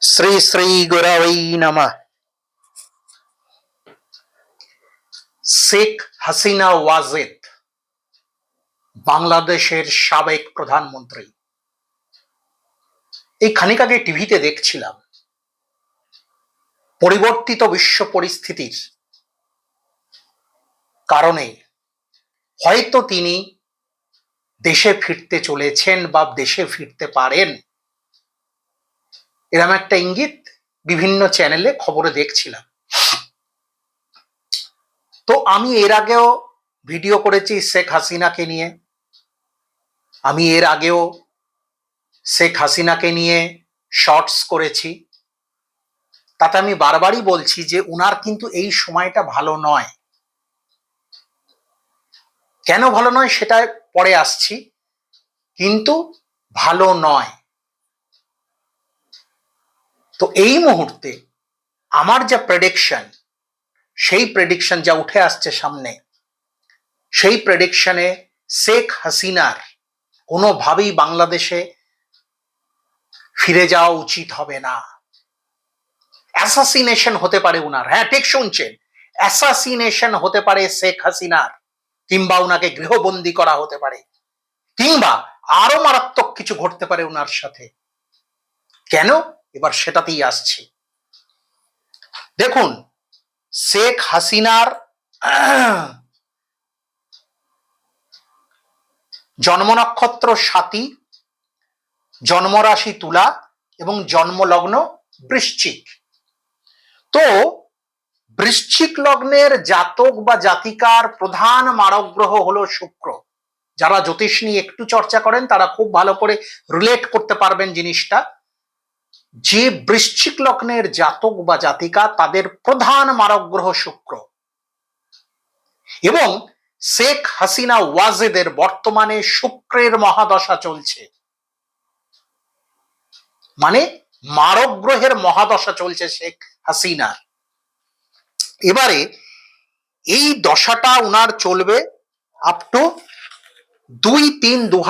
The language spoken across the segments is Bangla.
শ্রী শ্রী গুরবৈ নমঃ শেখ হাসিনা ওয়াজেদ, বাংলাদেশের সাবেক প্রধানমন্ত্রী। এই খানিক আগে টিভিতে দেখছিলাম। পরিবর্তিত বিশ্ব পরিস্থিতির কারণে হয়তো তিনি দেশে ফিরতে চলেছেন বা দেশে ফিরতে পারেন। এরম একটা ইঙ্গিত বিভিন্ন চ্যানেলে খবরে দেখছিলাম। তো আমি এর আগেও ভিডিও করেছি শেখ হাসিনাকে নিয়ে। আমি এর আগেও শেখ হাসিনাকে নিয়ে শর্টস করেছি। তাতে আমি বারবারই বলছি যে উনার কিন্তু এই সময়টা ভালো নয়। কেন ভালো নয় সেটা পরে আসছি। কিন্তু ভালো নয়। তো এই মুহূর্তে আমার যা প্রেডিকশন সেই প্রেডিকশন যা উঠে আসছে সামনে, সেই প্রেডিকশনে শেখ হাসিনার কোনোভাবেই বাংলাদেশে ফিরে যাওয়া উচিত হবে না। অ্যাসাসিনেশন হতে পারে উনার। হ্যাঁ ঠিক শুনছেন। অ্যাসাসিনেশন হতে পারে শেখ হাসিনার, কিংবা উনাকে গৃহবন্দী করা হতে পারে, কিংবা আরও মারাত্মক কিছু ঘটতে পারে উনার সাথে। কেন? এবার সেটাতেই আসছি। দেখুন, শেখ হাসিনার জন্ম নক্ষত্র সাতী জন্মরাশি তুলা এবং জন্মলগ্ন বৃশ্চিক। তো বৃশ্চিক লগ্নের জাতক বা জাতিকার প্রধান মারক গ্রহ হলো শুক্র। যারা জ্যোতিষ নিয়ে একটু চর্চা করেন, তারা খুব ভালো করে রিলেট করতে পারবেন জিনিসটা। যে বৃশ্চিক লগ্নের জাতক বা জাতিকা তাদের প্রধান মারক গ্রহ শুক্র। এবং শেখ হাসিনা ওয়াজেদের বর্তমানে শুক্রের মহাদশা চলছে। মানে মারক গ্রহের মহাদশা চলছে শেখ হাসিনার। এবারে এই দশাটা উনার চলবে আপ টু দুই তিন দু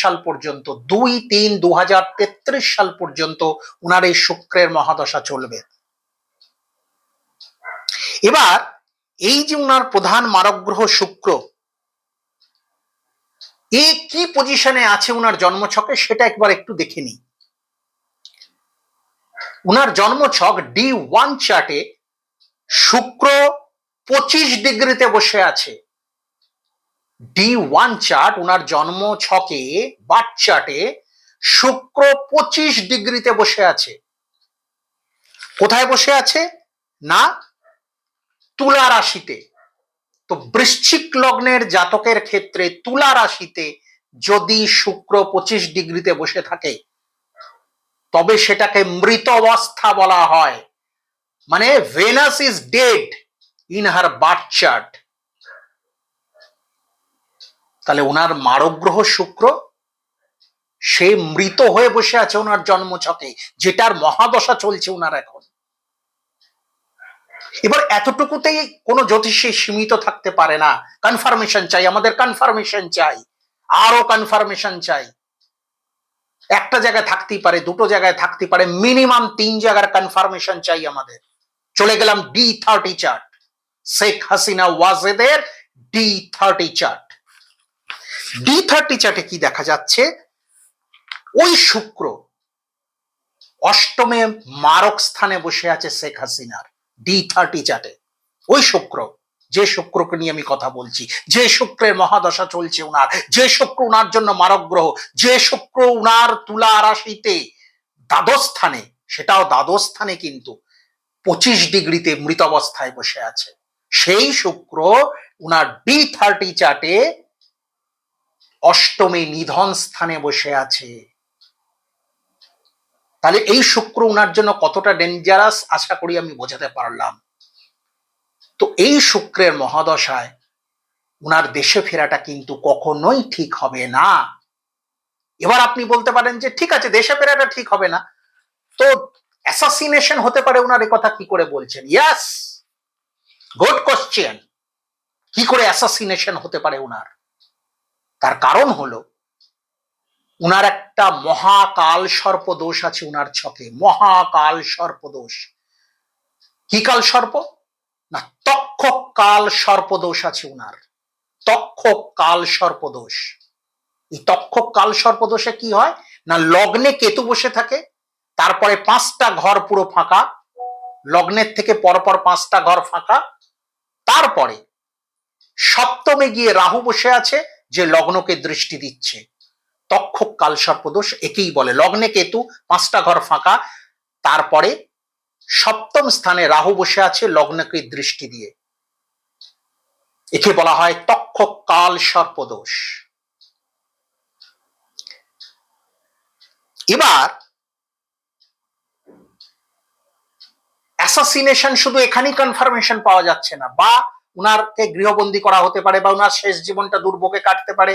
সাল পর্যন্ত, দুই তিন দু সাল পর্যন্ত উনার এই শুক্রের মহাদশা চলবে। এবার এই যে উনার প্রধান মারকগ্রহ শুক্র, এ কি পজিশনে আছে উনার জন্মছকে সেটা একবার একটু দেখে নিই। উনার জন্মছক ডি ওয়ান চার্টে শুক্র পঁচিশ ডিগ্রিতে বসে আছে। ডি ওয়ান চার্ট ওনার জন্ম ছকে বার্থ চার্টে শুক্র পঁচিশ ডিগ্রিতে বসে আছে। কোথায় বসে আছে? না, তুলা রাশিতে। তো বৃশ্চিক লগ্নের জাতকের ক্ষেত্রে তুলা রাশিতে যদি শুক্র পঁচিশ ডিগ্রিতে বসে থাকে, তবে সেটাকে মৃত অবস্থা বলা হয়। মানে Venus is dead in her birth chart তাহলে ওনার মারগ্রহ শুক্র সে মৃত হয়ে বসে আছে ওনার জন্মছকে যেটার মহাদশা চলছে ওনার এখন। এবার এতটুকুতেই কোনো জ্যোতিষী সীমিত থাকতে পারে না। কনফার্মেশন চাই, আমাদের কনফার্মেশন চাই আরও কনফার্মেশন চাই। একটা জায়গায় থাকতেই পারে, দুটো জায়গায় থাকতে পারে মিনিমাম তিন জায়গার কনফার্মেশন চাই আমাদের। চলে গেলাম D thirty chart Sheikh Hasina ওয়াজেদের D thirty chart D thirty চার্টে কি দেখা যাচ্ছে? ওই শুক্র অষ্টমে মারক স্থানে বসে আছে শেখ হাসিনার ডি থার্টি চার্টে ওই শুক্র, যে শুক্রকে নিয়ে আমি কথা বলছি, যে শুক্রের মহাদশা চলছে উনার, যে শুক্র উনার জন্য মারক গ্রহ, যে শুক্র উনার তুলা রাশিতে দ্বাদশ স্থানে, সেটাও দ্বাদশ স্থানে কিন্তু পঁচিশ ডিগ্রিতে মৃত অবস্থায় বসে আছে। সেই শুক্র উনার ডি থার্টি চার্টে অষ্টমী নিধন স্থানে বসে আছে। তাহলে এই শুক্র উনার জন্য কতটা ডেঞ্জারাস আশা করি আমি বোঝাতে পারলাম। তো এই শুক্রের মহাদশায় উনার দেশে ফেরাটা কিন্তু কখনোই ঠিক হবে না। এবার আপনি বলতে পারেন যে, ঠিক আছে, দেশে ফেরাটা ঠিক হবে না। তো অ্যাসাসিনেশন হতে পারে উনার কথা কি করে বলছেন? ইয়াস গুড কোশ্চেন কি করে অ্যাসাসিনেশন হতে পারে উনার? তার কারণ হলো, উনার একটা মহাকাল সর্প দোষ আছে উনার ছকে। মহাকাল সর্প দোষ কি কাল সর্প? না তক্ষ কাল সর্প দোষ আছে উনার। তক্ষ কাল সর্প দোষ এই তক্ষ কাল সর্প দোষে কি হয়? না, লগ্নে কেতু বসে থাকে, তারপরে পাঁচটা ঘর পুরো ফাঁকা, লগ্নের থেকে পরপর পাঁচটা ঘর ফাঁকা, তারপরে সপ্তমে গিয়ে রাহু বসে আছে যে লগ্নকে দৃষ্টি দিচ্ছে। তক্ষক কাল সর্পদোষ একেই বলে। লগ্নে কেতু, পাঁচটা ঘর ফাঁকা। তারপরে সপ্তম স্থানে রাহু বসে আছে লগ্নকে দৃষ্টি দিয়ে। একে বলা হয় তক্ষক কাল সর্পদোষ এবার অ্যাসাসিনেশন শুধু এখানেই কনফার্মেশন পাওয়া যাচ্ছে না, বা উনারকে গৃহবন্দী করা হতে পারে বা উনার শেষ জীবনটা দুর্ভোগে কাটতে পারে,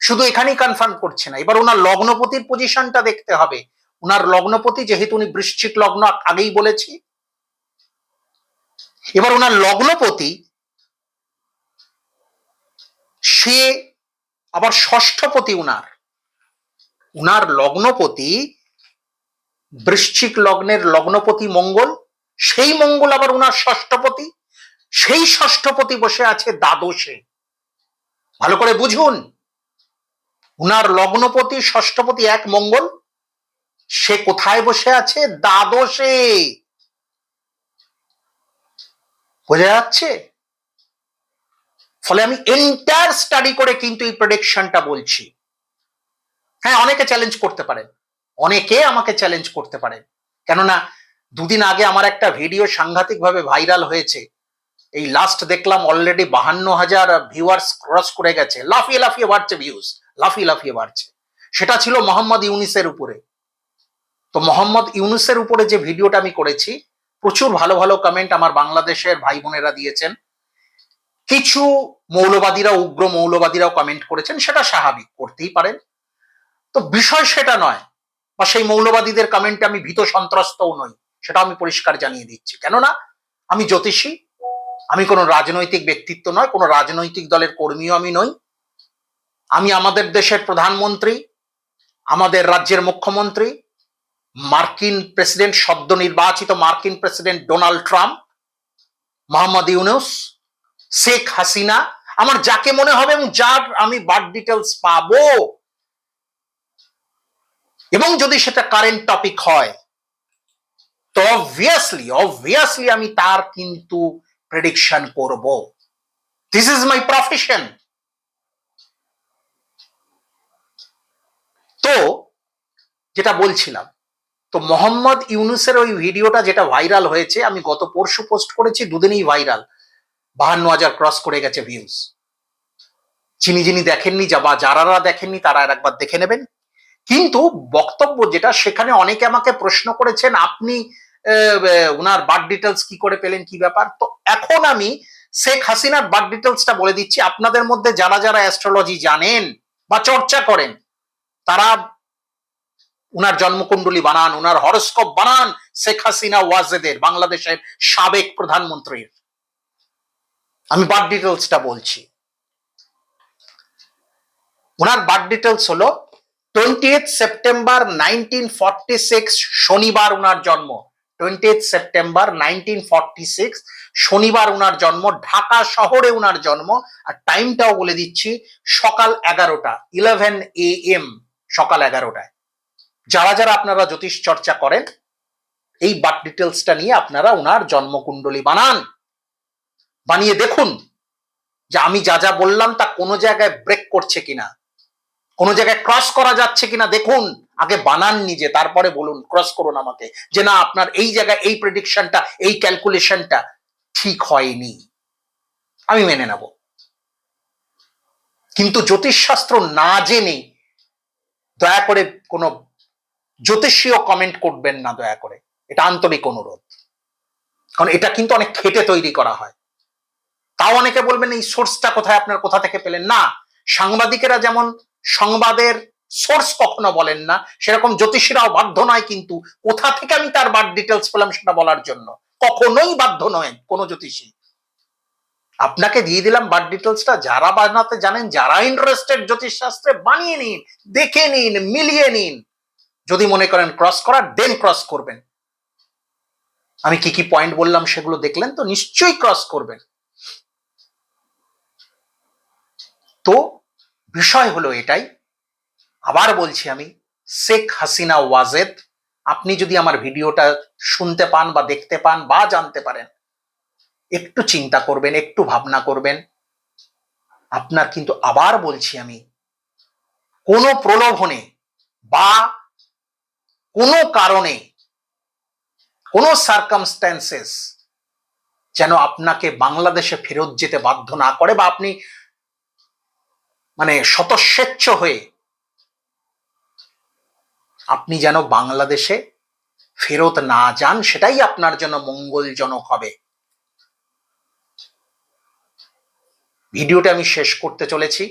শুধু এখানেই কনফার্ম করছে না। এবার ওনার লগ্নপতির পজিশনটা দেখতে হবে। উনার লগ্নপতি, যেহেতু উনি বৃশ্চিক লগ্ন, আগেই বলেছি। এবার ওনার লগ্নপতি, সে আবার ষষ্ঠপতি উনার। উনার লগ্নপতি, বৃশ্চিক লগ্নের লগ্নপতি মঙ্গল, সেই মঙ্গল আবার উনার ষষ্ঠপতি। সেই ষষ্ঠপতি বসে আছে দ্বাদশে। ভালো করে বুঝুন। উনার লগ্নপতি, ষষ্ঠপতি এক মঙ্গল, সে কোথায় বসে আছে? দ্বাদশে। বোঝা যাচ্ছে? ফলে আমি এন্টায়ার স্টাডি করে কিন্তু এই প্রেডিকশনটা বলছি। হ্যাঁ অনেকে চ্যালেঞ্জ করতে পারেন অনেকে আমাকে চ্যালেঞ্জ করতে পারেন কেননা, দুদিন আগে আমার একটা ভিডিও সাংঘাতিকভাবে ভাইরাল হয়েছে। এই লাস্ট দেখলাম অলরেডি বাহান্ন হাজার ভিউয়ার্স ক্রস করে গেছে। লাফিয়ে লাফিয়ে বাড়ছে ভিউজ লাফিয়ে লাফিয়ে বাড়ছে। সেটা ছিল মোহাম্মদ ইউনিসের উপরে। তো মোহাম্মদ ইউনুসের উপরে যে ভিডিওটা আমি করেছি, প্রচুর ভালো ভালো কমেন্ট আমার বাংলাদেশের ভাই বোনেরা দিয়েছেন। কিছু মৌলবাদীরা, উগ্র মৌলবাদীরাও কমেন্ট করেছেন, সেটা স্বাভাবিক, করতেই পারেন। তো বিষয় সেটা নয়, বা সেই মৌলবাদীদের কমেন্টে আমি ভীত সন্ত্রস্তও নই সেটা আমি পরিষ্কার জানিয়ে দিচ্ছি। কেননা, আমি জ্যোতিষী আমি কোনো রাজনৈতিক ব্যক্তিত্ব নয়, কোনো রাজনৈতিক দলের কর্মীও আমি নই। আমি আমাদের দেশের প্রধানমন্ত্রী, আমাদের রাজ্যের মুখ্যমন্ত্রী, মার্কিন প্রেসিডেন্ট, সদ্য নির্বাচিত মার্কিন president Donald Trump, Mohammad Yunus, Sheikh Hasina, আমার যাকে মনে হবে এবং যার আমি বার্থ ডিটেলস পাবো। এবং যদি সেটা কারেন্ট টপিক হয়, তো অবভিয়াসলি অবভিয়াসলি আমি তার কিন্তু প্রেডিকশন করব দিস ইজ মাই প্রফেশন তো, যেটা বলছিলাম, তো মোহাম্মদ ইউনুসের ওই ভিডিওটা যেটা ভাইরাল হয়েছে, আমি গত পরশু পোস্ট করেছি, দুদিনই ভাইরাল। বাহান্ন হাজার ক্রস করে গেছে ভিউজ যিনি যিনি দেখেননি, যা বা যারা দেখেননি, তারা আর একবার দেখে নেবেন। কিন্তু বক্তব্য যেটা, সেখানে অনেকে আমাকে প্রশ্ন করেছেন, আপনি ওনার বার্থ ডিটেলস কি করে পেলেন, কি ব্যাপার? তো এখন আমি শেখ হাসিনার বার্থ ডিটেলসটা বলে দিচ্ছি। আপনাদের মধ্যে যারা যারা অ্যাস্ট্রোলজি জানেন বা চর্চা করেন, তারা উনার জন্মকুণ্ডলী বানান, উনার হরস্কোপ বানান শেখ হাসিনা ওয়াজেদের, বাংলাদেশের সাবেক প্রধানমন্ত্রীর। আমি বার্থ ডিটেলসটা বলছি। ওনার বার্থ ডিটেলস হলো twenty September nineteen forty six শনিবার উনার জন্ম। Twenty September nineteen forty six শনিবার উনার জন্ম, ঢাকা শহরে উনার জন্ম, আর টাইমটাও বলে দিচ্ছি, সকাল এগারোটা ইলেভেন এ এম সকাল এগারোটায়। যারা যারা আপনারা জ্যোতিষ চর্চা করেন, এই বার্থ ডিটেলসটা নিয়ে আপনারা ওনার জন্মকুণ্ডলী বানান। বানিয়ে দেখুন যে আমি যা যা বললাম তা কোনো জায়গায় ব্রেক করছে কিনা। কোনো জায়গায় ক্রস করা যাচ্ছে কিনা দেখুন, আগে বানান নিজে, তারপরে বলুন ক্রস করুন আমাকে, যে না, আপনার এই জায়গায় এই প্রেডিকশনটা এই ক্যালকুলেশনটা ঠিক হয়নি। আমি মেনে নেব। কিন্তু জ্যোতিষশাস্ত্র না জেনে দয়া করে কোনো জ্যোতিষীয় কমেন্ট করবেন না দয়া করে। এটা আন্তরিক অনুরোধ। কারণ এটা কিন্তু অনেক খেটে তৈরি করা হয়। তাও অনেকে বলবেন, এই সোর্সটা কোথায়? আপনার কোথা থেকে পেলেন? না, সাংবাদিকেরা যেমন সংবাদের সোর্স কখনো বলেন না। সেরকম জ্যোতিষীরাও বাধ্য নয় কিন্তু কোথা থেকে আমি তার বার্থ ডিটেলস পেলাম সেটা বলার জন্য। কখনোই বাধ্য নয় কোনো জ্যোতিষী। আপনাকে দিয়ে দিলাম বার্থ ডিটেলসটা যারা বানাতে জানেন, যারা ইন্টারেস্টেড জ্যোতিষশাস্ত্রে, বানিয়ে নিন, দেখে নিন, মিলিয়ে নিন। যদি মনে করেন ক্রস করার দেন ক্রস করবেন। আমি কি কি পয়েন্ট বললাম সেগুলো দেখলেন তো, নিশ্চয়ই ক্রস করবেন। তো বিষয় হলো এটাই। আবার বলছি আমি, শেখ হাসিনা ওয়াজেদ, আপনি যদি আমার ভিডিওটা শুনতে পান বা দেখতে পান বা জানতে পারেন, একটু চিন্তা করবেন, একটু ভাবনা করবেন। আপনার কিন্তু আবার বলছি আমি, কোনো প্রলোভনে বা কোনো কারণে, কোনো সার্কামস্ট্যান্সেস যেন আপনাকে বাংলাদেশে ফেরত যেতে বাধ্য না করে বা আপনি মানে শতস্বেচ্ছ হয়ে আপনি যেন বাংলাদেশে ফেরত না যান, সেটাই আপনার জন্য মঙ্গলজনক হবে। ভিডিওটা আমি শেষ করতে চলেছি।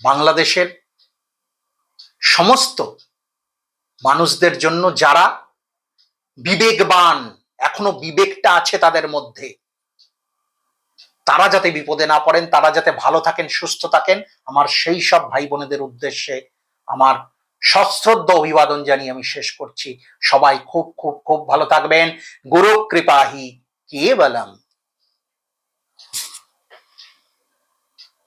বাংলাদেশের সমস্ত মানুষদের জন্য যারা বিবেকবান, এখনও বিবেকটা আছে তাদের মধ্যে। তারা যাতে বিপদে না পড়েন, তারা যাতে ভালো থাকেন, সুস্থ থাকেন, আমার সেই সব ভাই বোনেদের উদ্দেশ্যে আমার সশ্রদ্ধ অভিবাদন জানিয়ে আমি শেষ করছি। সবাই খুব খুব খুব ভালো থাকবেন। গুরু কৃপাহি কেবলম।